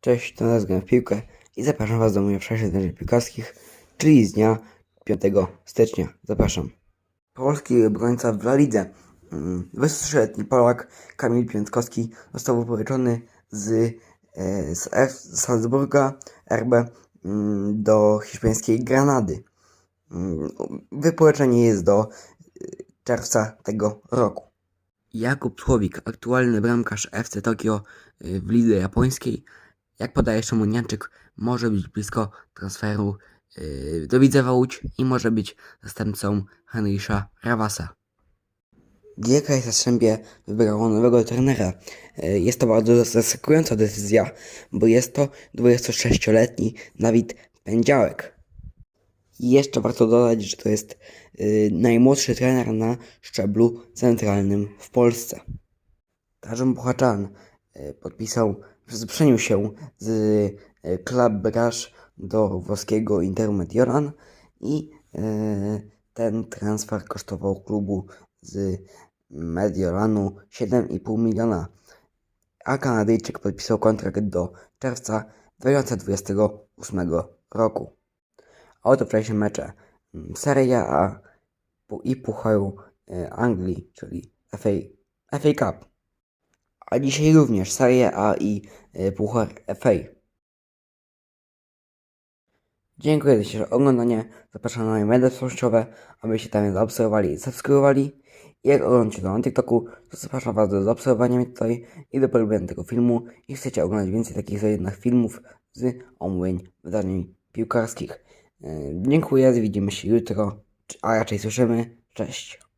Cześć, to nazwę w piłkę i zapraszam Was do moich przesiedleń piłkarskich, czyli z dnia 5 stycznia. Zapraszam. Polski obrońca w La Lidze. Mm, 23-letni Polak Kamil Piątkowski został wypożyczony z, e, z F Salzburga RB mm, do hiszpańskiej Granady. Mm, Wypożyczenie jest do e, czerwca tego roku. Jakub Słowik, aktualny bramkarz FC Tokio y, w lidze japońskiej, jak podaje Szymonianczyk, może być blisko transferu y, do Widzewa Łódź i może być zastępcą Henrysza Rawasa. Gierka Jastrzębie wybrało nowego trenera. Y, Jest to bardzo zaskakująca decyzja, bo jest to 26-letni Dawid Pędziałek. I jeszcze warto dodać, że to jest y, najmłodszy trener na szczeblu centralnym w Polsce. Tarzan Puchaczan y, podpisał, przeniósł się z y, Club Brasz do włoskiego Interu Mediolan i y, ten transfer kosztował klubu z Mediolanu 7,5 miliona, a Kanadyjczyk podpisał kontrakt do czerwca 2028 roku. A oto wczorajsze mecze Serie A i Pucharu e, Anglii, czyli FA, FA Cup. A dzisiaj również Serie A i e, Puchar FA. Dziękuję za oglądanie. Zapraszam na moje media społecznościowe, abyście tam zaobserwowali i subskrybowali. Jak oglądacie to na TikToku, to zapraszam Was do zaobserwowania mnie tutaj i do polubienia tego filmu. I chcecie oglądać więcej takich zajednych filmów z omówień wydarzeń piłkarskich. E, Dziękuję, widzimy się jutro, a raczej słyszymy. Cześć.